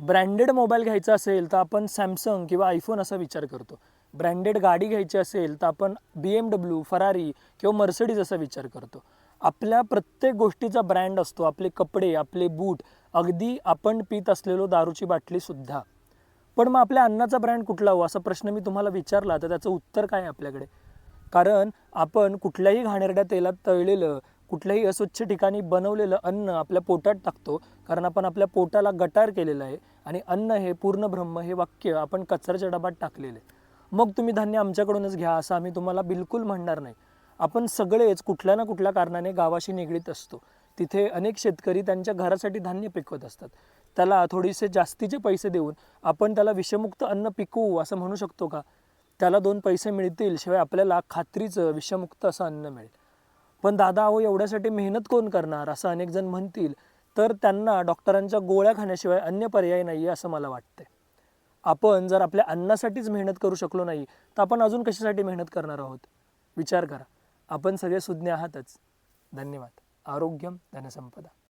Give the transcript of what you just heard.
Branded mobile घ्यायचा असेल तर आपण सॅमसंग किंवा आयफोन असा विचार करतो. ब्रँडेड गाडी घ्यायची असेल तर आपण बी एम डब्ल्यू फरारी किंवा मर्सडीज असा विचार करतो. आपल्या प्रत्येक गोष्टीचा ब्रँड असतो. आपले कपडे आपले बूट अगदी आपण पित असलेलो दारूची बाटलीसुद्धा पण मग आपल्या अन्नाचा ब्रँड कुठला हो? असा प्रश्न मी तुम्हाला विचारला तर त्याचं उत्तर काय आहे आपल्याकडे? कारण आपण कुठल्याही घाणेरड्या तेलात तळलेलं कुठल्याही अस्वच्छ ठिकाणी बनवलेलं अन्न आपल्या पोटात टाकतो कारण आपण आपल्या पोटाला गटार केलेलं आहे आणि अन्न हे पूर्ण ब्रह्म हे वाक्य आपण कचऱ्याच्या डब्यात टाकलेलं आहे. मग तुम्ही धान्य आमच्याकडूनच घ्या असं आम्ही तुम्हाला बिलकुल म्हणणार नाही. आपण सगळेच कुठल्या ना कुठल्या कारणाने गावाशी निगडीत असतो. तिथे अनेक शेतकरी त्यांच्या घरासाठी धान्य पिकवत असतात. त्याला थोडेसे जास्तीचे पैसे देऊन आपण त्याला विषमुक्त अन्न पिकवू असं म्हणू शकतो का? त्याला दोन पैसे मिळतील शिवाय आपल्याला खात्रीचं विषमुक्त असं अन्न मिळेल. पण दादा अहो एवढ्यासाठी मेहनत कोण करणार? असं अनेक जण म्हणतील. तर त्यांना डॉक्टरांच्या गोळ्या खाण्याशिवाय अन्य पर्याय नाही आहे असं मला वाटतंय. आपण जर आपल्या अन्नासाठीच मेहनत करू शकलो नाही तर आपण अजून कशासाठी मेहनत करणार आहोत? विचार करा. आपण सगळे सुज्ञ आहातच. धन्यवाद. आरोग्यम धनसंपदा.